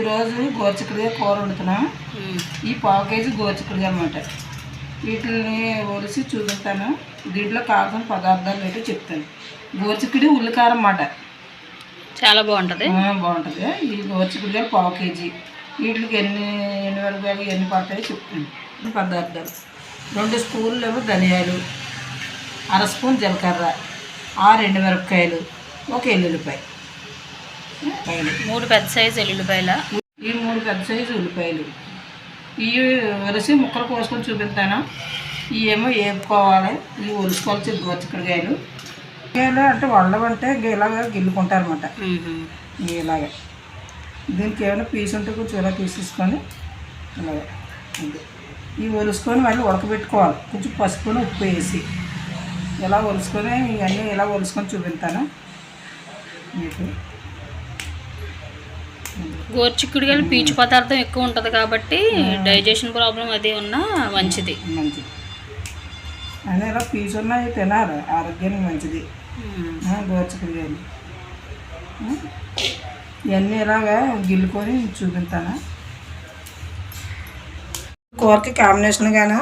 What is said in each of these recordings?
ఈరోజు గోరుచిక్కుడుగా కూర వండుతున్నాం. ఈ పావు కేజీ గోరుచిక్కుడుగా అనమాట వీటిని ఒలిసి చూపిస్తాను. దీంట్లో కావాల్సిన పదార్థాలు ఏంటో చెప్తాను. గోరుచిక్కుడు ఉల్లికారం అన్నమాట. చాలా బాగుంటుంది. బాగుంటుంది. ఈ గోరుచిక్కుడుగా పావు కేజీ. వీటికి ఎన్ని ఎన్ని వరకు ఎన్ని పడతాయో చెప్తాను. పదార్థాలు. రెండు స్పూన్లు ఏమో ధనియాలు. అర స్పూన్ జీలకర్ర. ఆరు ఎండు మిరపకాయలు. ఒక ఎల్లుల్లిపాయ. మూడు పెద్ద సైజు ఎల్లుల్లిపాయల? ఈ మూడు పెద్ద సైజు ఉల్లిపాయలు. ఇవి వరిసి ముక్కలు కోసుకొని చూపిస్తాను. ఇవి ఏమో వేపుకోవాలి ఇవి ఒలుసుకోవాలి గోచిక్కడికాయలు కాయలు అంటే వండవంటే ఇలాగా గిల్లుకుంటారు అనమాట ఇలాగ. దీనికి ఏమైనా పీస్ ఉంటే కొంచెం ఇలా తీసేసుకొని ఇలాగ. ఇవి ఒలుసుకొని మళ్ళీ ఉడకబెట్టుకోవాలి. కొంచెం పసుపుని ఉప్పు వేసి. ఇలా ఒలుసుకొని ఇవన్నీ ఇలా ఒలుసుకొని చూపిస్తాను. మీకు గోరుచిక్కుడుకాయలు పీచు పదార్థం ఎక్కువ ఉంటుంది కాబట్టి డైజెషన్ ప్రాబ్లం అది ఉన్నా మంచిది. మంచిది. అని ఇలా పీస్ ఉన్నాయి తినాలి ఆరోగ్యానికి మంచిది. గోర్చుకుడిగాయలు ఇవన్నీ ఇలాగా గిల్లుకొని చూపిస్తాను. కూరకి కాంబినేషన్గాను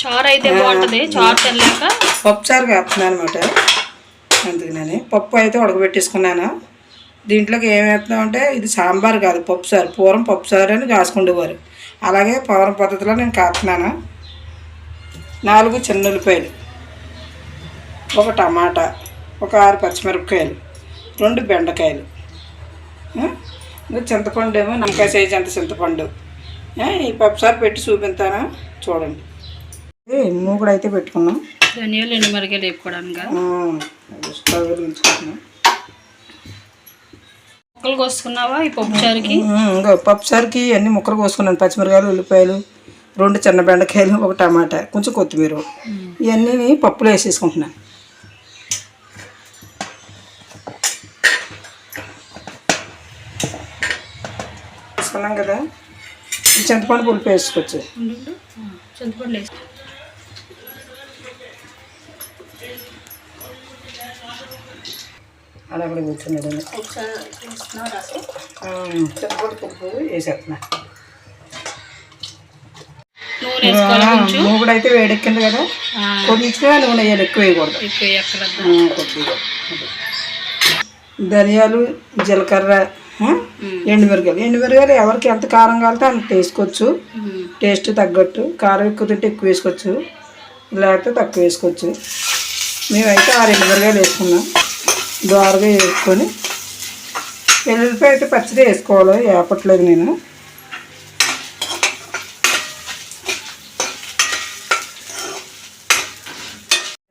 చారు అయితే బాగుంటుంది చారు తినలేక. పప్పుచారు కాపుతున్నాను అనమాట అందుకని పప్పు అయితే ఉడకబెట్టేసుకున్నాను. దీంట్లోకి ఏం వేస్తున్నాం అంటే ఇది సాంబార్ కాదు పప్పుసారు పూర్వం పప్పుసారు అని కాసుకుండేవారు. అలాగే పవరం పద్ధతిలో నేను కాపుతున్నాను నాలుగు చిన్న ఉల్లిపాయలు ఒక టమాటా ఒక ఆరు పచ్చిమిరపకాయలు రెండు బెండకాయలు. చింతపండు ఏమో నమ్మకాయ సైజ్ అంత చింతపండు. ఈ పప్పుసారు పెట్టి చూపిస్తాను. చూడండి. మూగుడు అయితే పెట్టుకున్నాం. ధనియాలు ఎండు స్టవ్ వెలిగించుకుంటున్నాం. ముక్కలు కోసుకున్నావా ఈ పప్పు చారుకి? ఉమ్, ఇంకో పప్పుసారికి అన్ని ముక్కలు కోసుకున్నాను. పచ్చిమిరకాయలు ఉల్లిపాయలు రెండు చిన్న బెండకాయలు ఒక టమాటా కొంచెం కొత్తిమీర. ఇవన్నీ పప్పులో వేసేసుకుంటున్నాను. వేసుకున్నాం కదా? చింతపండు పులుపు వేసుకోవచ్చు. చింతపండు అలా కూడా పులుపు వేసేస్తున్నా. నూనె అయితే వేడెక్కింది కదా? కొంచెం నూనె వేయాలి ఎక్కువ వేయకూడదు. కొద్దిగా. ధనియాలు జీలకర్ర ఎండుమిరగాయలు ఎండుమిరగాయలు ఎవరికి ఎంత కారం కావాలితే అంత వేసుకోవచ్చు. టేస్ట్ తగ్గట్టు. కారం ఎక్కువ తింటే ఎక్కువ వేసుకోవచ్చు. లేకపోతే తక్కువ వేసుకోవచ్చు. మేమైతే ఆరు ఎండుమిరగాయలు వేసుకున్నాం. దోరగా వేసుకొని వెల్లుల్లిపాయ అయితే పచ్చడి వేసుకోవాలి వేపట్లేదు నేను.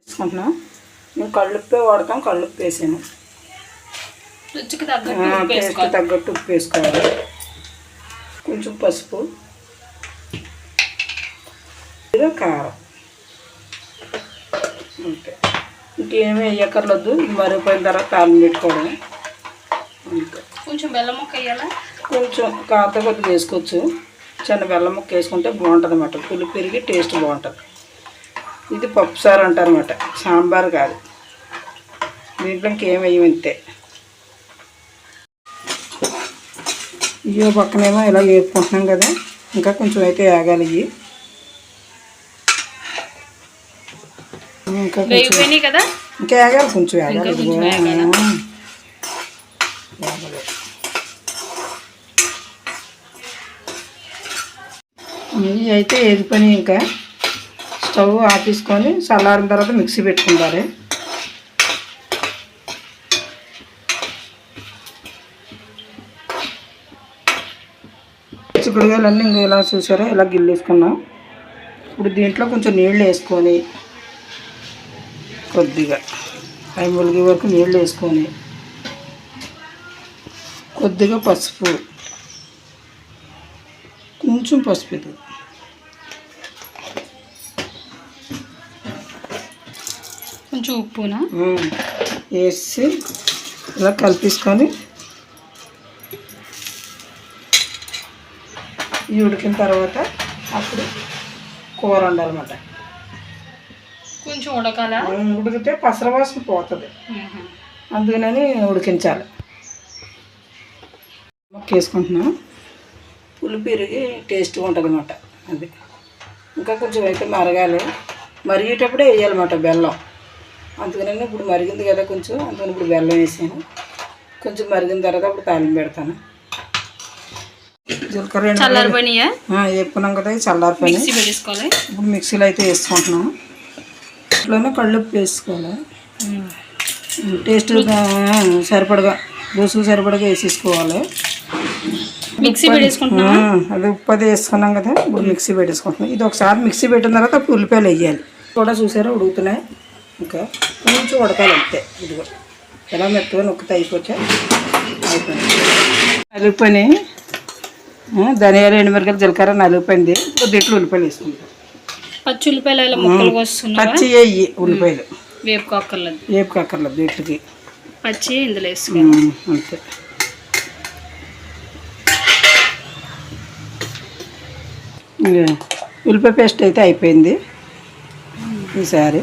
వేసుకుంటున్నాం. మేము కళ్ళుప్పే వాడతాం కళ్ళుప్పు వేసాను రుచికి తగ్గట్టు ఉప్పు వేసుకోవాలి. తగ్గట్టు ఉప్పు వేసుకోవాలి. కొంచెం పసుపు. కారం. అంతే ఇంకేమీ వేయక్కర్లేదు. ఇది మరిగిపోయిన తర్వాత తాళం పెట్టుకోవడం కొంచెం బెల్లం ముక్క వేయాలా? కొంచెం కారత కొద్దిగా వేసుకోవచ్చు. చిన్న బెల్లం ముక్క వేసుకుంటే బాగుంటుంది అన్నమాట. పులి పెరిగి టేస్ట్ బాగుంటుంది. ఇది పప్పుసారు అంటారన్నమాట. సాంబార్ కాదు. దీంట్లో ఇంకేం వేయం ఇంతే ఇయ్యో పక్కనేమో ఇలా వేపుకుంటున్నాం కదా. ఇంకా కొంచెం అయితే వేగాలి ఇవి ఇంకా కదా? ఇంకా వేగాలి కొంచెం వేగాలి ఇదిగో. ఇవి అయితే వేగిపోయి ఇంకా స్టవ్ ఆపేసుకొని చల్లారిన తర్వాత మిక్సీ పెట్టుకుంటారు. చిక్కుడుగాయలన్నీ ఇంకా ఇలా చూసారా? ఇలా గిల్లేసుకున్నాం. ఇప్పుడు దీంట్లో కొంచెం నీళ్ళు వేసుకొని కొద్దిగా. అవి ములిగే వరకు నీళ్ళు వేసుకొని కొద్దిగా పసుపు కొంచెం పసుపు ఇది. కొంచెం ఉప్పునా? వేసి ఇలా కలిపేసుకొని ఇవి ఉడికిన తర్వాత అప్పుడు కూర వండాలన్నమాట. కొంచెం ఉడకాలా? ఉడికితే పసర వాసన పోతుంది. అందుకని ఉడికించాలి. వేసుకుంటున్నాం. పులుపు పెరిగి టేస్ట్గా ఉంటుంది అనమాట అది. ఇంకా కొంచెం అయితే మరగాలి. మరిగేటప్పుడే వేయాలన్నమాట బెల్లం. అందుకని ఇప్పుడు మరిగింది కదా కొంచెం అందుకని ఇప్పుడు బెల్లం వేసాను. కొంచెం మరిగిన తర్వాత అప్పుడు తాలింపు పెడతాను. జీలకర్ర వేపుకున్నాం కదా చల్లారిపోయి ఇప్పుడు మిక్సీలో అయితే వేసుకుంటున్నాం. ఇంట్లోనే కళ్ళుప్పు వేసుకోవాలి. టేస్ట్ సరిపడగా రుసుకు సరిపడగా వేసేసుకోవాలి. మిక్సీ పెట్టేసుకుంటున్నా అది ఉప్పు అది వేసుకున్నాం కదా ఇప్పుడు మిక్సీ పెట్టేసుకుంటున్నాం. ఇది ఒకసారి మిక్సీ పెట్టిన తర్వాత అప్పుడు ఉల్లిపాయలు వేయాలి కూడా చూసారా ఉడుకుతున్నాయి. ఇంకా కొంచెం ఉడకాలి అంతే. ఇదిగో ఎలా మెత్తగా నొక్కితే అయిపోతే అయిపోయింది. నలిగిపోయి ధనియాలు ఎండుమిరకాయలు జీలకర్ర నలిగిపోయింది. ఇప్పుడు దీంట్లో ఉల్లిపాయలు వేసుకుంటాం పచ్చి ఉల్లిపాయలు ఇలా ముక్కలు వస్తున్నావా పచ్చి వేయి ఉల్లిపాయలు. ఏపు కక్కర్లేదు దీంట్లోకి పచ్చి ఇందులో ఉమ్, అంతే. ఉల్లిపాయ పేస్ట్ అయితే అయిపోయింది. ఈసారి.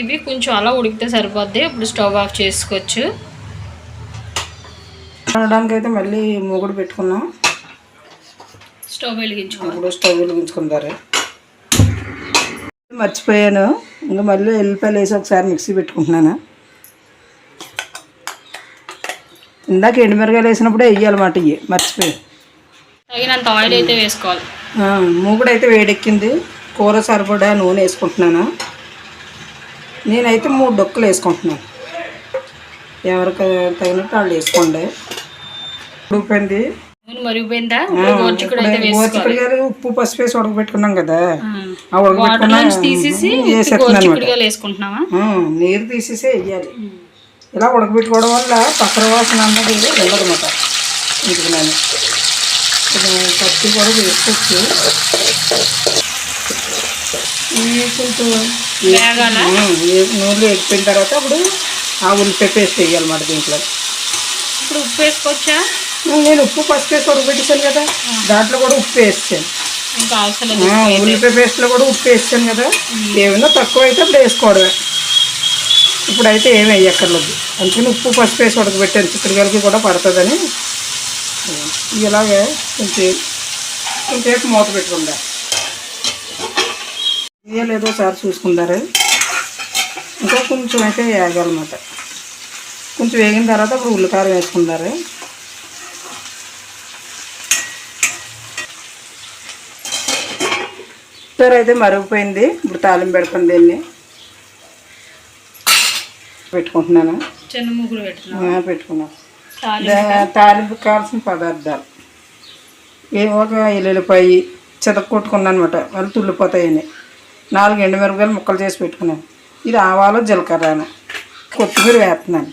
ఇవి కొంచెం అలా ఉడికితే సరిపోద్ది. ఇప్పుడు స్టవ్ ఆఫ్ చేసుకోవచ్చు. అయితే మళ్ళీ మూగుడు పెట్టుకున్నాం. స్టవ్ వెలిగించుకోవాలి ఇప్పుడు స్టవ్ మర్చిపోయాను. ఇంకా మళ్ళీ ఎల్లిపాయలు వేసి ఒకసారి మిక్సీ పెట్టుకుంటున్నాను? ఇందాక ఎండుమిరకాయలు వేసినప్పుడే వేయాలన్నమాట ఇవి మర్చిపోయి తగినంత ఆయిల్ అయితే వేసుకోవాలి. మూగుడు అయితే వేడెక్కింది. కూర సరిపడా నూనె వేసుకుంటున్నాను? నేనైతే మూడు డొక్కలు వేసుకుంటున్నాను. ఎవరికి తగినట్టు వాళ్ళు వేసుకోండి. ఉడిపోయింది నూనె మరిగిపోయిందా అయితే వేసుకోవాలి. ఉప్పు పసుపు వేసి ఉడకబెట్టుకున్నాం కదా. ఆ. ఉడకబెట్టుకున్న తీసేసి వేసుకుంటున్నావా నీరు తీసేసే వేయాలి. ఇలా ఉడకబెట్టుకోవడం వల్ల పసర వాసన అన్నది ఉండదన్నమాట. ఇంటికి నేను పచ్చి కూడా వేసుకోవచ్చు. కొంచెం నూనెలో ఎగిపోయిన తర్వాత అప్పుడు ఆ ఉల్లిపాయ పేస్ట్ వేయాలన్నమాట దీంట్లో. ఇప్పుడు ఉప్పు వేసుకోవచ్చా? నేను ఉప్పు పసుపు వేసి ఉడకబెట్టేసాను కదా దాంట్లో కూడా ఉప్పు ఆ, ఉల్లిపాయ పేస్ట్లో కూడా ఉప్పు వేసాను కదా ఏమైనా తక్కువ అయితే అప్పుడు వేసుకోవడమే. ఇప్పుడు అయితే ఏమి వేయక్కర్లేదు. అందుకని ఉప్పు పసుపు వేసి ఉడకబెట్టాను. చిక్కుడుకాయలకి కూడా పడుతుందని. ఇలాగే కొంచెం కొంచెంసేపు మూత పెట్టుకుందా లేదో సార్ చూసుకుందారు ఇంకా కొంచెం అయితే వేగాలన్నమాట కొంచెం వేగిన తర్వాత అప్పుడు ఉల్లికారం వేసుకుందారు కూర అయితే మరిగిపోయింది. ఇప్పుడు తాలింపు పెడతాను దీన్ని. పెట్టుకుంటున్నాను? చిన్న ముగ్గురు పెట్టుకున్నాను తాలింపు కావాల్సిన పదార్థాలు. ఏ ఒక ఎల్లుల్లిపాయి చితక్కొట్టుకున్నాను అనమాట వాళ్ళు తుల్లిపోతాయని నాలుగు ఎండుమిరపకాయలు ముక్కలు చేసి పెట్టుకున్నాను. ఇది ఆవాలు జీలకర్రను. కొత్తిమీర వేస్తున్నాను.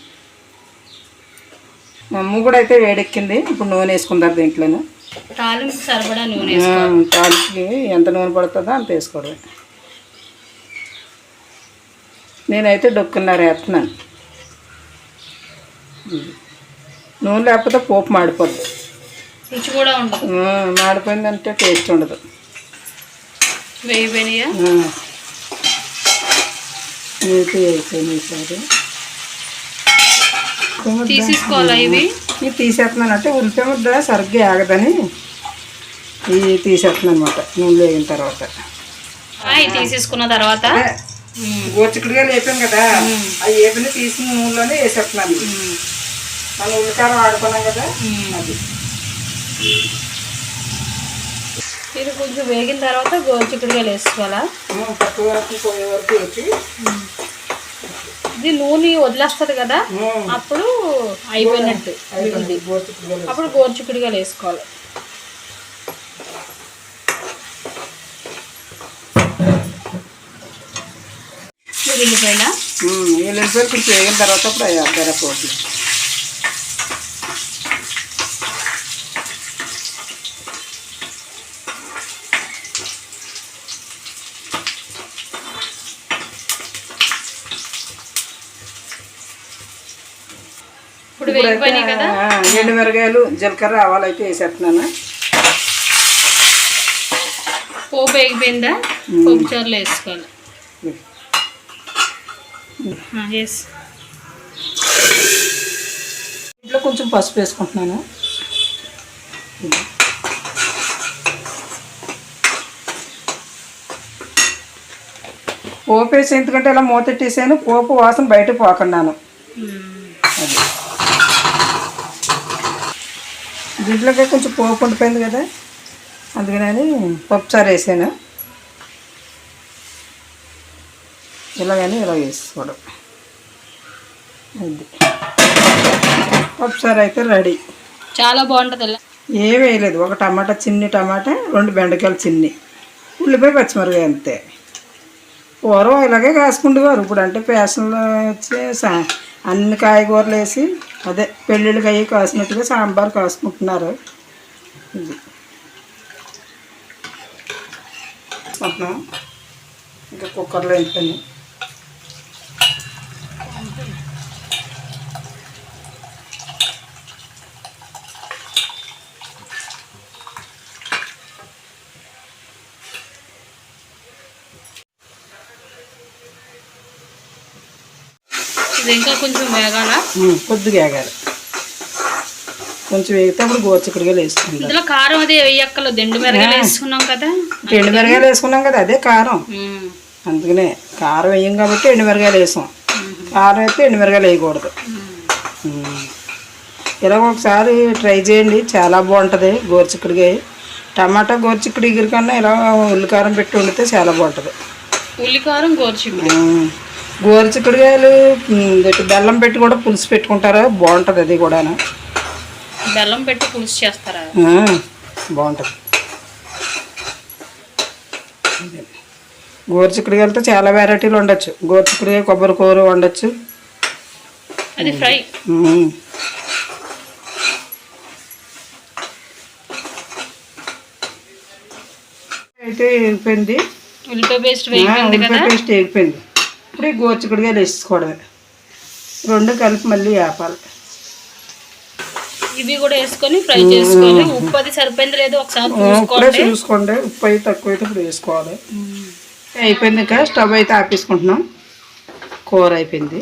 కూడా అయితే వేడెక్కింది. ఇప్పుడు నూనె వేసుకుంటారు దీంట్లోనే. తాలింపు సరిపడా నూనె తాలింపుకి ఎంత నూనె పడుతుందో అంత వేసుకోవడమే. నేనైతే డొక్కున్నర వేస్తున్నాను. నూనె లేకపోతే పోపు మాడిపోద్ది. రుచి కూడా ఉండదు. మాడిపోయిందంటే టేస్ట్ ఉండదు. వేయిపోయినాయా ఆ. నీటి అయిపోయింది ఈసారి. తీసేసుకోవాలా ఇవి? తీసేస్తున్నాను అంటే ఉల్లిపాయ ముద్ద సరిగ్గా ఆగదని ఇవి తీసేస్తున్నాను అనమాట నూనె వేగిన తర్వాత. తీసేసుకున్న తర్వాత? గోచిక్కుడుగా వేపాం కదా అవి వేపిన తీసిన నూనెలోనే వేసేస్తున్నాను మనం ఉల్లికారం ఆడుకున్నాం కదా అది. ఇది కొంచెం వేగిన తర్వాత గోరుచిక్కుడుగా వేసుకోవాలా? పట్టు వరకు పోయే వరకు వేసి ఇది నూనె వదిలేస్తుంది కదా అప్పుడు అయిపోయినట్టు అప్పుడు గోరుచిక్కుడుగా వేసుకోవాలి. ఉల్లిపాయల ఎల్లుల్లిపాయలు కొంచెం వేగిన తర్వాత అప్పుడు అవి ఇప్పుడు ఎండు మిరగాయలు జీలకర్ర ఆవాలు అయితే వేసేస్తున్నాను. పోపు వేగిపోయిందా? పోపు చారులో వేసుకోవాలి. ఇంట్లో కొంచెం పసుపు వేసుకుంటున్నాను. పోపు వేసి ఎందుకంటే ఇలా మూతెట్టేసాను పోపు వాసన బయట పోకున్నాను దీంట్లోకి కొంచెం పోపు ఉండిపోయింది కదా. అందుకని పప్పుచారు వేసాను. ఇలాగని ఇలా వేసుకోవడం. అది పప్పుచారు అయితే రెడీ. చాలా బాగుంటుంది ఇలా ఏం వేయలేదు. ఒక టమాటా చిన్ని టమాటా రెండు బెండకాయలు చిన్ని. ఉల్లిపాయ పచ్చిమిరకాయ అంతే. పూర్వం ఇలాగే కాసుకుండేవారు. ఇప్పుడు అంటే పేషన్లో వచ్చి అన్ని కాయగూరలు వేసి అదే పెళ్ళిళ్ళకి అవి కాసినట్టుగా సాంబార్ కాసుకుంటున్నారు. ఇది. మొత్తం ఇంకా కుక్కర్లో వేసుకొని ఇది ఇంకా కొంచెం వేగాల? కొద్దిగా వేగాలి. కొంచెం వేగితే అప్పుడు గోరుచిక్కడిగా వేసుకుంటాం ఇందులో కారం అది వేయక్కర్లేదు. ఎండు మిరగాయలు వేసుకున్నాం కదా. ఎండు మిరగాయలు వేసుకున్నాం కదా అదే కారం. అందుకనే కారం వేయం కాబట్టి ఎండుమిరగాయలు వేసాం. కారం అయితే ఎండుమిరగాయలు వేయకూడదు. ఉమ్. ఇలా ఒకసారి ట్రై చేయండి. చాలా బాగుంటుంది గోరుచిక్కుడికాయ టమాటా గోరుచిక్కుడు ఎగురు కన్నా ఇలా ఉల్లికారం పెట్టి వండితే చాలా బాగుంటుంది. ఉల్లికారం గోరుచిక్కుడు. ఉమ్, ఇదొక బెల్లం పెట్టి కూడా పులుసు పెట్టుకుంటారా? బాగుంటుంది అది కూడా బెల్లం పెట్టి పులుసు చేస్తారా? బాగుంటుంది. గోరుచిక్కుడుకాయలతో చాలా వెరైటీలు ఉండొచ్చు గోరుచిక్కుడుకాయ కొబ్బరి కూర వండొచ్చు. అది ఫ్రై. అయితే ఎగిపోయింది ఉల్లిపాయ పేస్ట్ కదా ఉల్లిపాయ పేస్ట్ ఎగిపోయింది ఇప్పుడు గోరుచిక్కుడుకాయలు వేసుకోవడమే రెండు కలిపి మళ్ళీ వేపాలి. ఇవి కూడా వేసుకొని ఫ్రై చేసుకోవాలి. ఉప్పు అది సరిపోయింది లేదో ఒకసారి చూసుకోండి. చూసుకోండి. ఉప్పు అయితే తక్కువ అయితే ఇప్పుడు వేసుకోవాలి. అయిపోయింది ఇంకా స్టవ్ అయితే ఆపేసుకుంటున్నాం. కూర అయిపోయింది.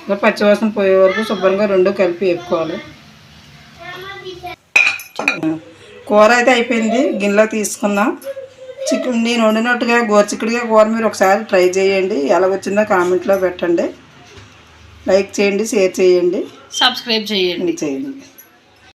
ఇంకా పచ్చివాసన పోయే వరకు శుభ్రంగా రెండు కలిపి వేపుకోవాలి. కూర అయితే అయిపోయింది. గిన్నెలో తీసుకుందాం. చికెన్ నేను వండినట్టుగా గోరుచిక్కుడుగా కూర మీరు ఒకసారి ట్రై చేయండి. ఎలా వచ్చిందో కామెంట్లో పెట్టండి. లైక్ చేయండి షేర్ చేయండి. సబ్స్క్రైబ్ చేయండి. చేయండి.